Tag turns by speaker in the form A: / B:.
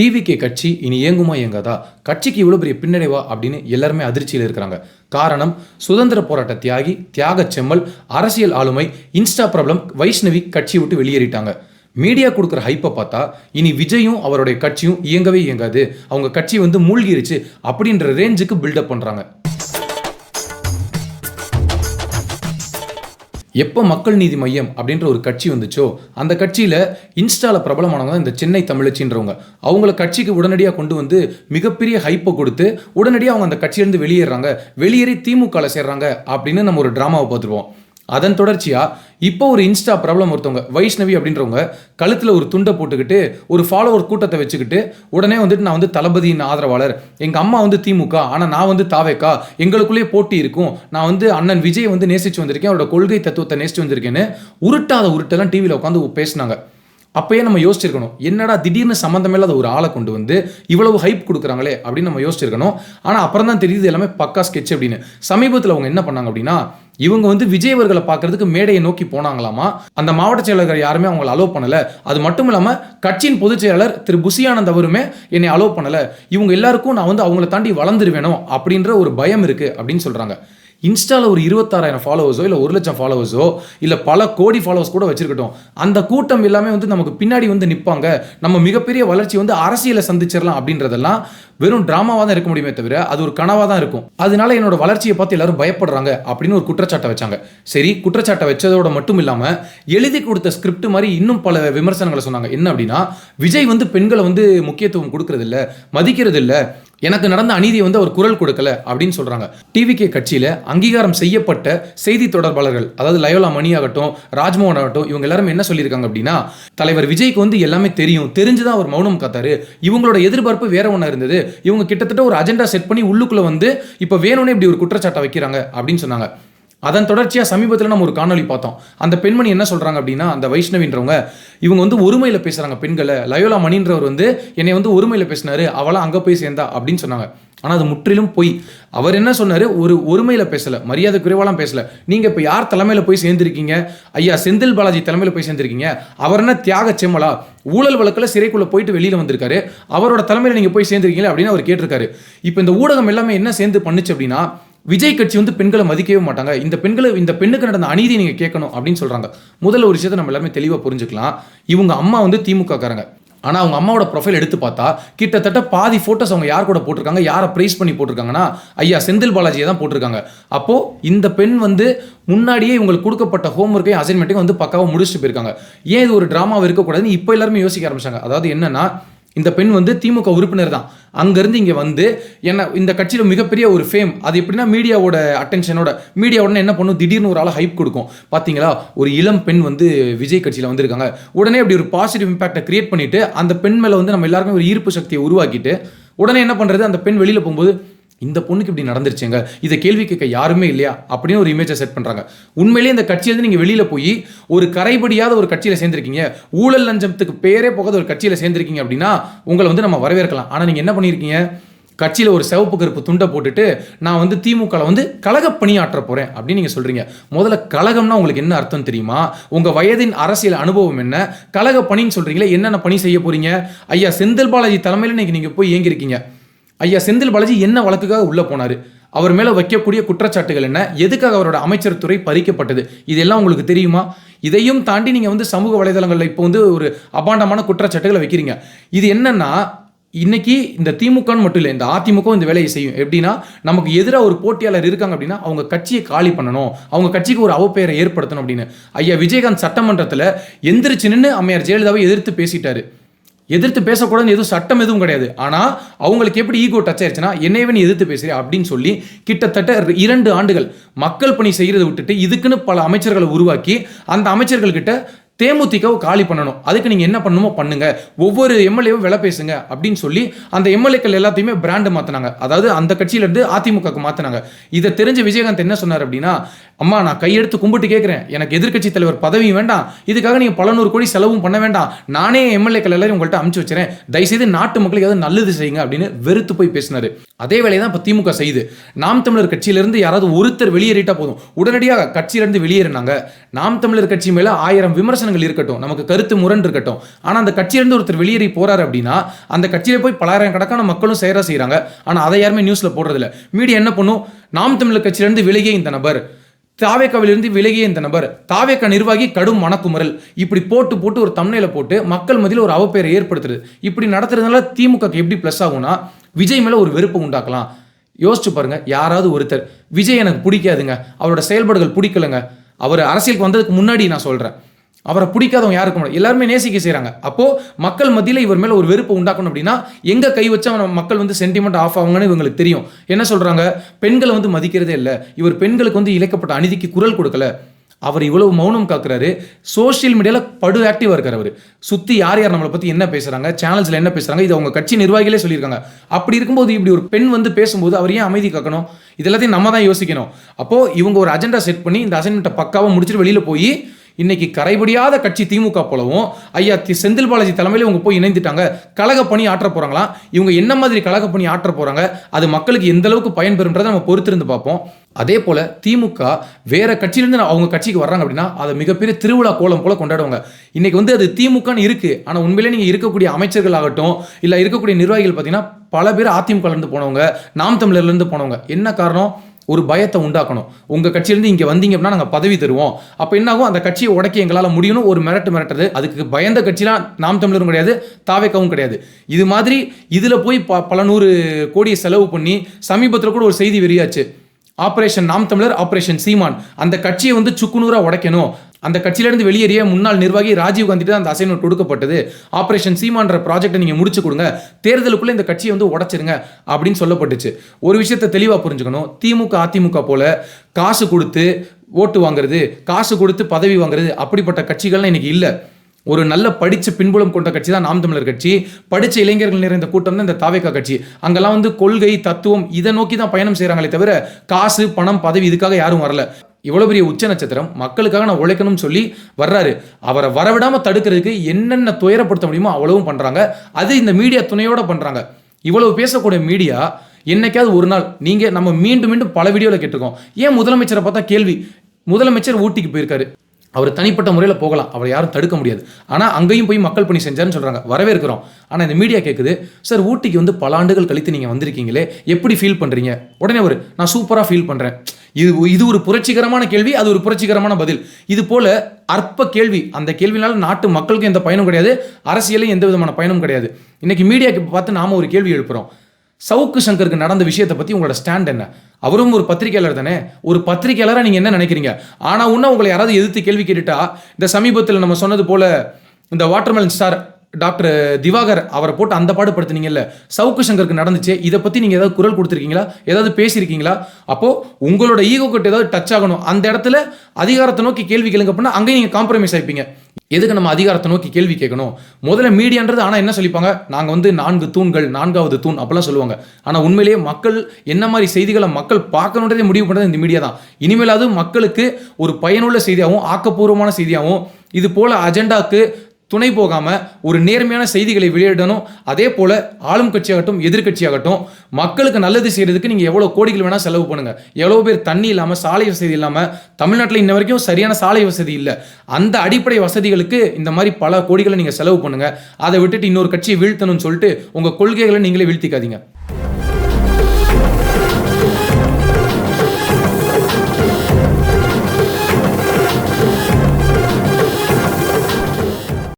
A: TVK கட்சி இனி இயங்குமா இயங்காதா? கட்சிக்கு இவ்வளோ பெரிய பின்னடைவா அப்படின்னு எல்லாருமே அதிர்ச்சியில் இருக்கிறாங்க. காரணம் சுதந்திர போராட்ட தியாகி தியாக செம்மல் அரசியல் ஆளுமை இன்ஸ்டா பிரபலம் வைஷ்ணவி கட்சியை விட்டு வெளியேறிட்டாங்க. மீடியா கொடுக்குற ஹைப்பை பார்த்தா இனி விஜயும் அவருடைய கட்சியும் இயங்கவே இயங்காது. அவங்க கட்சி வந்து மூழ்கிருச்சு அப்படின்ற ரேஞ்சுக்கு பில்டப் பண்ணுறாங்க எப்போ மக்கள் நீதி மையம் அப்படின்ற ஒரு கட்சி வந்துச்சோ அந்த கட்சியில் இன்ஸ்டாவில் பிரபலமானவங்க தான் இந்த சென்னை தமிழச்சின்றவங்க. அவங்கள கட்சிக்கு உடனடியாக கொண்டு வந்து மிகப்பெரிய ஹைப்பை கொடுத்து உடனடியாக அவங்க அந்த கட்சியிலேருந்து வெளியேறாங்க. வெளியேறி திமுகவில் சேர்றாங்க அப்படின்னு நம்ம ஒரு ட்ராமாவை பார்த்துருவோம் அதன் தொடர்ச்சியாக இப்போ ஒரு இன்ஸ்டா ப்ராப்ளம் ஒருத்தவங்க வைஷ்ணவி அப்படின்றவங்க கழுத்தில் ஒரு துண்டை போட்டுக்கிட்டு ஒரு ஃபாலோவர் கூட்டத்தை வச்சுக்கிட்டு உடனே வந்துட்டு நான் வந்து தளபதியின் ஆதரவாளர். எங்கள் அம்மா வந்து திமுக ஆனால் நான் வந்து தாவேக்கா எங்களுக்குள்ளேயே போட்டி இருக்கும். நான் வந்து அண்ணன் விஜய் வந்து நேசிச்சு வந்திருக்கேன் அவரோட கொள்கை தத்துவத்தை நேசிச்சு வந்திருக்கேன்னு உருட்டாத உருட்டெல்லாம் டிவியில் உட்காந்து பேசினாங்க. அப்போயே நம்ம யோசிச்சிருக்கணும் என்னடா திடீர்னு சம்மந்தமில்லாத ஒரு ஆளை கொண்டு வந்து இவ்வளவு ஹைப் கொடுக்குறாங்களே அப்படின்னு நம்ம யோசிச்சிருக்கணும். ஆனால் அப்புறம் தான் தெரியுது எல்லாமே பக்கா ஸ்கெட்ச் அப்படின்னு. சமீபத்தில் அவங்க என்ன பண்ணாங்க அப்படின்னா இவங்க வந்து விஜய் அவர்களை பார்க்கறதுக்கு மேடையை நோக்கி போனாங்களாமா? அந்த மாவட்ட செயலர்கள் யாருமே அவங்களை அலோவ் பண்ணல. அது மட்டும் இல்லாமல் கட்சியின் பொதுச் செயலாளர் திரு புசியானந்த் அவருமே என்னை அலோவ் பண்ணல. இவங்க எல்லாருக்கும் நான் வந்து அவங்கள தாண்டி வளர்ந்துருவேனோ அப்படின்ற ஒரு பயம் இருக்கு அப்படின்னு சொல்றாங்க. இன்ஸ்டாவில் ஒரு இருபத்தாறாயிரம் ஃபாலோவர்ஸோ இல்லை ஒரு லட்சம் ஃபாலோவர்ஸோ இல்லை பல கோடி ஃபாலோவர்ஸ் கூட வச்சிருக்கட்டும். அந்த கூட்டம் எல்லாமே வந்து நமக்கு பின்னாடி வந்து நிற்பாங்க நம்ம மிகப்பெரிய வளர்ச்சி வந்து அரசியலை சந்திச்சிடலாம் அப்படின்றதெல்லாம் வெறும் ட்ராமாவாக தான் இருக்க முடியுமே தவிர அது ஒரு கனவாக தான் இருக்கும். அதனால என்னோட வளர்ச்சியை பார்த்து எல்லாரும் பயப்படுறாங்க அப்படின்னு ஒரு குற்றச்சாட்டை வச்சாங்க. சரி குற்றச்சாட்டை வச்சதோட மட்டும் இல்லாமல் எழுதி கொடுத்த ஸ்கிரிப்ட் மாதிரி இன்னும் பல விமர்சனங்களை சொன்னாங்க. என்ன அப்படின்னா விஜய் வந்து பெண்களை வந்து முக்கியத்துவம் கொடுக்கறதில்ல மதிக்கிறது இல்லை எனக்கு நடந்த அநீதியை வந்து அவர் குரல் கொடுக்கல அப்படின்னு சொல்றாங்க. டிவிகே கட்சியில அங்கீகாரம் செய்யப்பட்ட செய்தி தொடர்பாளர்கள் அதாவது லயோலா மணி ஆகட்டும் ராஜ்மோகன் ஆகட்டும் இவங்க எல்லாரும் என்ன சொல்லியிருக்காங்க அப்படின்னா தலைவர் விஜய்க்கு வந்து எல்லாமே தெரியும் தெரிஞ்சுதான் அவர் மௌனம் காத்தாரு. இவங்களோட எதிர்பார்ப்பு வேற ஒன்றா இருந்தது. இவங்க கிட்டத்தட்ட ஒரு அஜெண்டா செட் பண்ணி உள்ளுக்குள்ள வந்து இப்போ வேணும்னே இப்படி ஒரு குற்றச்சாட்டை வைக்கிறாங்க அப்படின்னு சொன்னாங்க. அதன் தொடர்ச்சியாக சமீபத்தில் நம்ம ஒரு காணொளி பார்த்தோம். அந்த பெண்மணி என்ன சொல்கிறாங்க அப்படின்னா அந்த வைஷ்ணவின்றவங்க இவங்க வந்து ஒருமையில் பேசுகிறாங்க பெண்களை. லயோலா மணின்றவர் வந்து என்னை வந்து ஒருமையில் பேசினார் அவளாம் அங்கே போய் சேர்ந்தா அப்படின்னு சொன்னாங்க. ஆனால் அது முற்றிலும் பொய். அவர் என்ன சொன்னார்? ஒரு ஒருமையில் பேசலை மரியாதை குறைவாலாம் பேசலை. நீங்கள் இப்போ யார் தலைமையில் போய் சேர்ந்துருக்கீங்க? ஐயா செந்தில் பாலாஜி தலைமையில் போய் சேர்ந்துருக்கீங்க. அவர் என்ன தியாக செம்மலா? ஊழல் வழக்கில் சிறைக்குள்ளே போயிட்டு வெளியில் வந்திருக்காரு. அவரோட தலைமையில் நீங்கள் போய் சேர்ந்திருக்கீங்களா அப்படின்னு அவர் கேட்டிருக்காரு. இப்போ இந்த ஊடகம் எல்லாமே என்ன சேர்ந்து பண்ணுச்சு அப்படின்னா விஜய் கட்சி வந்து பெண்களை மதிக்கவே மாட்டாங்க. இந்த பெண்களை இந்த பெண்ணுக்கு நடந்த அநீதி நீங்கள் கேட்கணும் அப்படின்னு சொல்கிறாங்க முதல்ல ஒரு விஷயத்தை நம்ம எல்லாமே தெளிவாக புரிஞ்சுக்கலாம். இவங்க அம்மா வந்து திமுக காரங்க ஆனால் அவங்க அம்மாவோட ப்ரொஃபைல் எடுத்து பார்த்தா கிட்டத்தட்ட பாதி ஃபோட்டோஸ் அவங்க யார் கூட போட்டிருக்காங்க யாரை ப்ரைஸ் பண்ணி போட்டிருக்காங்கன்னா ஐயா செந்தில் பாலாஜியை தான் போட்டிருக்காங்க. அப்போது இந்த பெண் வந்து முன்னாடியே இவங்களுக்கு கொடுக்கப்பட்ட ஹோம்ஒர்க்கையும் அசைன்மெண்ட்டையும் வந்து பக்காவாக முடிச்சுட்டு போயிருக்காங்க. ஏன் இது ஒரு ட்ராமாவை இருக்கக்கூடாதுன்னு இப்போ எல்லாருமே யோசிக்க ஆரம்பிச்சாங்க. அதாவது என்னன்னா இந்த பெண் வந்து திமுக உறுப்பினர் தான். அங்கேருந்து இங்கே வந்து என்ன இந்த கட்சியில் மிகப்பெரிய ஒரு ஃபேம் அது எப்படின்னா மீடியாவோட அட்டென்ஷனோட மீடியா உடனே என்ன பண்ணும்? திடீர்னு ஒரு ஆள் ஹைப் கொடுக்கும். பார்த்தீங்களா ஒரு இளம் பெண் வந்து விஜய் கட்சியில் வந்திருக்காங்க. உடனே அப்படி ஒரு பாசிட்டிவ் இம்பாக்டை கிரியேட் பண்ணிவிட்டு அந்த பெண் மேலே வந்து நம்ம எல்லாருமே ஒரு ஈர்ப்பு சக்தியை உருவாக்கிட்டு உடனே என்ன பண்ணுறது அந்த பெண் வெளியில் போகும்போது இந்த பொண்ணுக்கு இப்படி நடந்துருச்சுங்க. இதை கேள்வி கேட்க யாருமே இல்லையா? அப்படின்னு ஒரு இமேஜை செட் பண்ணுறாங்க உண்மையிலேயே இந்த கட்சியிலேருந்து நீங்கள் வெளியில் போய் ஒரு கரைபடியாத ஒரு கட்சியில் சேர்ந்துருக்கீங்க. ஊழல் லஞ்சத்துக்கு பேரே போகாத ஒரு கட்சியில் சேர்ந்துருக்கீங்க அப்படின்னா உங்களை வந்து நம்ம வரவேற்கலாம். ஆனால் நீங்கள் என்ன பண்ணியிருக்கீங்க? கட்சியில் ஒரு சிவப்பு கருப்பு துண்டை போட்டுட்டு நான் வந்து திமுகவில் வந்து கழக பணியாற்ற போகிறேன் அப்படின்னு நீங்கள் சொல்கிறீங்க முதல்ல கழகம்னா உங்களுக்கு என்ன அர்த்தம் தெரியுமா? உங்கள் வயதின் அரசியல் அனுபவம் என்ன? கழக பணின்னு சொல்கிறீங்களே என்னென்ன பணி செய்ய போகிறீங்க ஐயா செந்தில் பாலாஜி தலைமையில் இன்னைக்கு நீங்கள் போய் இயங்கியிருக்கீங்க. ஐயா செந்தில் பாலாஜி என்ன வழக்குக்காக உள்ளே போனார்? அவர் மேலே வைக்கக்கூடிய குற்றச்சாட்டுகள் என்ன? எதுக்காக அவரோட அமைச்சர் துறை பறிக்கப்பட்டது? இதெல்லாம் உங்களுக்கு தெரியுமா? இதையும் தாண்டி நீங்கள் வந்து சமூக வலைதளங்களில் இப்போ வந்து ஒரு அபாண்டமான குற்றச்சாட்டுகளை வைக்கிறீங்க. இது என்னன்னா இன்னைக்கு இந்த திமுகன்னு மட்டும் இல்லை இந்த அதிமுக இந்த வேலையை செய்யும். எப்படின்னா நமக்கு எதிராக ஒரு போட்டியாளர் இருக்காங்க அப்படின்னா அவங்க கட்சியை காலி பண்ணணும். அவங்க கட்சிக்கு ஒரு அவப்பெயரை ஏற்படுத்தணும் அப்படின்னு. ஐயா விஜயகாந்த் சட்டமன்றத்தில் எந்திரிச்சு நின்று அம்மையார் ஜெயலலிதாவை எதிர்த்து பேசிட்டாரு. எதிர்த்து பேசக்கூடாதுன்னு எதுவும் சட்டம் எதுவும் கிடையாது. ஆனால் அவங்களுக்கு எப்படி ஈகோ டச் ஆயிடுச்சுன்னா என்னையவே நீ எதிர்த்து பேசுறியா அப்படின்னு சொல்லி கிட்டத்தட்ட இரண்டு ஆண்டுகள் மக்கள் பணி செய்கிறத விட்டுட்டு இதுக்குன்னு பல அமைச்சர்களை உருவாக்கி அந்த அமைச்சர்கள்கிட்ட தேமுதிகவை காலி பண்ணணும். அதுக்கு நீங்கள் என்ன பண்ணணுமோ பண்ணுங்க. ஒவ்வொரு எம்எல்ஏவும் விலை பேசுங்க அப்படின்னு சொல்லி அந்த எம்எல்ஏக்கள் எல்லாத்தையுமே பிராண்டு மாற்றினாங்க அதாவது அந்த கட்சியிலேருந்து அதிமுகக்கு மாற்றினாங்க இதை தெரிஞ்ச விஜயகாந்த் என்ன சொன்னார் அப்படின்னா அம்மா நான் கையெடுத்து கும்பிட்டு கேட்குறேன். எனக்கு எதிர்க்கட்சி தலைவர் பதவியும் வேண்டாம். இதுக்காக நீங்கள் பல நூறு கோடி செலவும் பண்ண வேண்டாம். நானே எம்எல்ஏக்கள் எல்லாரும் உங்கள்கிட்ட அமுச்சு வச்சுறேன். தயவுசெய்து நாட்டு மக்களுக்கு ஏதாவது நல்லது செய்யுங்க அப்படின்னு வெறுத்து போய் பேசினார். அதே வேலையை தான் இப்போ திமுக செய்யுது. நாம் தமிழர் கட்சியிலிருந்து யாராவது ஒருத்தர் வெளியேறிட்டா போதும். உடனடியாக கட்சியிலிருந்து வெளியேறினாங்க. நாம் தமிழர் கட்சி மேலே ஆயிரம் விமர்சனம் விமர்சனங்கள் இருக்கட்டும் நமக்கு கருத்து முரண் இருக்கட்டும். ஆனா அந்த கட்சியிலேருந்து ஒருத்தர் வெளியேறி போறாரு அப்படின்னா அந்த கட்சியில போய் பலாயிரம் கணக்கான மக்களும் சேர செய்கிறாங்க ஆனா அதை யாருமே நியூஸ்ல போடுறதில்ல. மீடியா என்ன பண்ணும்? நாம் தமிழர் கட்சியிலிருந்து விலகிய இந்த நபர் தாவேக்காவிலிருந்து விலகிய இந்த நபர் தாவேக்கா நிர்வாகி கடும் மனக்குமுறல். இப்படி போட்டு போட்டு ஒரு தம்னையில போட்டு மக்கள் மதியில் ஒரு அவப்பெயரை ஏற்படுத்துறது. இப்படி நடத்துறதுனால திமுக எப்படி ப்ளஸ் ஆகும்னா விஜய் மேல ஒரு வெறுப்பை உண்டாக்கலாம். யோசிச்சு பாருங்க யாராவது ஒருத்தர் விஜய் எனக்கு பிடிக்காதுங்க அவரோட செயல்பாடுகள் பிடிக்கலங்க அவர் அரசியலுக்கு வந்ததுக்கு முன்னாடி நான் சொல்றேன். அவரை பிடிக்காதவங்க யாருக்கும் முடியாது எல்லாருமே நேசிக்க செய்கிறாங்க அப்போது மக்கள் மத்தியில் இவர் மேலே ஒரு வெறுப்பை உண்டாக்கணும் அப்படின்னா எங்கே கை வச்சா நம்ம மக்கள் வந்து சென்டிமெண்ட் ஆஃப் ஆகுங்கன்னு இவங்களுக்கு தெரியும். என்ன சொல்கிறாங்க பெண்களை வந்து மதிக்கிறதே இல்லை. இவர் பெண்களுக்கு வந்து இழைக்கப்பட்ட அநீதிக்கு குரல் கொடுக்கல. அவர் இவ்வளவு மௌனம் காக்குறாரு. சோஷியல் மீடியாவில் படு ஆக்டிவாக இருக்கார் அவர். சுற்றி யார் யார் நம்மளை பற்றி என்ன பேசுகிறாங்க சேனல்ஸில் என்ன பேசுகிறாங்க இது அவங்க கட்சி நிர்வாகிகளே சொல்லியிருக்காங்க. அப்படி இருக்கும்போது இப்படி ஒரு பெண் வந்து பேசும்போது அவர் ஏன் அமைதி காக்கணும்? இது எல்லாத்தையும் நம்ம தான் யோசிக்கணும். அப்போது இவங்க ஒரு அஜெண்டா செட் பண்ணி இந்த அசைன்மெண்ட்டை பக்காவாக முடிச்சுட்டு வெளியில் போய் இன்னைக்கு கரைபடியாத கட்சி திமுக போலவும் ஐயா தி- செந்தில் பாலாஜி தலைமையில் இவங்க போய் இணைந்துட்டாங்க. கழக பணி ஆற்ற போறாங்களாம் இவங்க என்ன மாதிரி கழக பணி ஆற்ற போகிறாங்க அது மக்களுக்கு எந்த அளவுக்கு பயன்பெறும்ன்றதை நம்ம பொறுத்திருந்து பார்ப்போம். அதே போல் திமுக வேற கட்சியிலேருந்து அவங்க கட்சிக்கு வர்றாங்க அப்படின்னா அதை மிகப்பெரிய திருவிழா கோலம் போல கொண்டாடுவாங்க. இன்னைக்கு வந்து அது திமுகன்னு இருக்குது ஆனால் உண்மையிலே நீங்கள் இருக்கக்கூடிய அமைச்சர்கள் ஆகட்டும் இல்லை இருக்கக்கூடிய நிர்வாகிகள் பார்த்தீங்கன்னா பல பேர் அதிமுகலேருந்து போனவங்க நாம் தமிழர்லேருந்து போனவங்க. என்ன காரணம்? ஒரு பயத்தை உண்டாக்கணும். உங்கள் கட்சியிலேருந்து இங்கே வந்தீங்க அப்படின்னா நாங்கள் பதவி தருவோம். அப்போ என்னாகும்? அந்த கட்சியை உடைக்க எங்களால் முடியணும் ஒரு மிரட்டு மிரட்டுறது. அதுக்கு பயந்த கட்சிலாம் நாம் தமிழரும் கிடையாது தாவேக்கவும் கிடையாது. இது மாதிரி இதில் போய் ப பல நூறு கோடியை செலவு பண்ணி சமீபத்தில் கூட ஒரு செய்தி வெறியாச்சு ஆப்ரேஷன் நாம் தமிழர் ஆப்ரேஷன் சீமான். அந்த கட்சியை வந்து சுக்குநூறாக உடைக்கணும். அந்த கட்சியிலிருந்து வெளியேறிய முன்னாள் நிர்வாகி ராஜீவ் காந்தி தான் அந்த அசைன்மெண்ட் கொடுக்கப்பட்டது ஆப்ரேஷன் சீமான்ற ப்ராஜெக்ட்டை நீங்கள் முடிச்சு கொடுங்க. தேர்தலுக்குள்ளே இந்த கட்சியை வந்து உடச்சிருங்க அப்படின்னு சொல்லப்பட்டுச்சு. ஒரு விஷயத்தை தெளிவாக புரிஞ்சுக்கணும். திமுக அதிமுக போல காசு கொடுத்து ஓட்டு வாங்குறது காசு கொடுத்து பதவி வாங்குறது அப்படிப்பட்ட கட்சிகள்லாம் இன்னைக்கு இல்லை. ஒரு நல்ல படித்த பின்புலம் கொண்ட கட்சி தான் நாம் தமிழர் கட்சி. படித்த இளைஞர்கள் நிறைந்த கூட்டம் தான் இந்த தாவேக்கா கட்சி. அங்கெல்லாம் வந்து கொள்கை தத்துவம் இதை நோக்கி தான் பயணம் செய்கிறாங்களே தவிர காசு பணம் பதவி இதுக்காக யாரும் வரல. இவ்வளோ பெரிய உச்ச நட்சத்திரம் மக்களுக்காக நான் உழைக்கணும்னு சொல்லி வர்றாரு. அவரை வரவிடாமல் தடுக்கிறதுக்கு என்னென்ன துயரப்படுத்த முடியுமோ அவ்வளவும் பண்ணுறாங்க அது இந்த மீடியா துணையோட பண்ணுறாங்க இவ்வளவு பேசக்கூடிய மீடியா என்னைக்காவது ஒரு நாள் நீங்கள் நம்ம மீண்டும் மீண்டும் பல வீடியோவில் கேட்டிருக்கோம். ஏன் முதலமைச்சரை பார்த்தா கேள்வி. முதலமைச்சர் ஊட்டிக்கு போயிருக்காரு. அவர் தனிப்பட்ட முறையில் போகலாம். அவரை யாரும் தடுக்க முடியாது. ஆனால் அங்கேயும் போய் மக்கள் பணி செஞ்சாருன்னு சொல்கிறாங்க வரவேற்கிறோம். ஆனால் இந்த மீடியா கேட்குது சார் ஊட்டிக்கு வந்து பல ஆண்டுகள் கழித்து நீங்கள் வந்திருக்கீங்களே. எப்படி ஃபீல் பண்ணுறீங்க உடனே ஒரு நான் சூப்பராக ஃபீல் பண்ணுறேன் இது இது ஒரு புரட்சிகரமான கேள்வி அது ஒரு புரட்சிகரமான பதில். இது போல அற்ப கேள்வி. அந்த கேள்வினால நாட்டு மக்களுக்கும் எந்த பயனும் கிடையாது அரசியலையும் எந்த விதமான பயனும் கிடையாது. இன்னைக்கு மீடியாக்கு பார்த்து நாம ஒரு கேள்வி எழுப்புறோம். சவுக்கு சங்கருக்கு நடந்த விஷயத்தை பத்தி உங்களோட ஸ்டாண்ட் என்ன? அவரும் ஒரு பத்திரிகையாளர் தானே? ஒரு பத்திரிகையாளராக நீங்க என்ன நினைக்கிறீங்க? ஆனா உன்ன உங்களை யாராவது எதிர்த்து கேள்வி கேட்டுட்டா இந்த சமீபத்தில் நம்ம சொன்னது போல இந்த வாட்டர்மெலன் ஸ்டார் டாக்டர் திவாகர் அவரை போட்டு அந்த பாடுபடுத்துனீங்கல்ல சவுக்கு சங்கருக்கு நடந்துச்சு இதை பற்றி நீங்கள் ஏதாவது குரல் கொடுத்துருக்கீங்களா? ஏதாவது பேசியிருக்கீங்களா? அப்போது உங்களோட ஈகோ கிட்ட ஏதாவது டச் ஆகணும். அந்த இடத்துல அதிகாரத்தை நோக்கி கேள்வி கேளுங்க அப்படின்னா அங்கேயும் நீங்கள் காம்ப்ரமைஸ் ஆயிப்பீங்க எதுக்கு நம்ம அதிகாரத்தை நோக்கி கேள்வி கேட்கணும்? முதல்ல மீடியான்றது ஆனால் என்ன சொல்லிப்பாங்க? நாங்கள் வந்து நான்கு தூண்கள் நான்காவது தூண் அப்படிலாம் சொல்லுவாங்க. ஆனால் உண்மையிலேயே மக்கள் என்ன மாதிரி செய்திகளை மக்கள் பார்க்கணுன்றதே முடிவு பண்ணுறது இந்த மீடியா தான். இனிமேலாவது மக்களுக்கு ஒரு பயனுள்ள செய்தியாகவும் ஆக்கப்பூர்வமான செய்தியாகவும் இது போல் அஜெண்டாக்கு துணை போகாமல் ஒரு நேர்மையான செய்திகளை வெளியிடணும். அதே போல் ஆளும் கட்சியாகட்டும் எதிர்க்கட்சியாகட்டும் மக்களுக்கு நல்லது செய்கிறதுக்கு நீங்கள் எவ்வளோ கோடிகள் வேணால் செலவு பண்ணுங்கள் எவ்வளோ பேர் தண்ணி இல்லாமல் சாலை வசதி இல்லாமல் தமிழ்நாட்டில் இன்ன வரைக்கும் சரியான சாலை வசதி இல்லை. அந்த அடிப்படை வசதிகளுக்கு இந்த மாதிரி பல கோடிகளை நீங்கள் செலவு பண்ணுங்கள் அதை விட்டுட்டு இன்னொரு கட்சியை வீழ்த்தணும்னு சொல்லிட்டு உங்கள் கொள்கைகளை நீங்களே வீழ்த்திக்காதீங்க.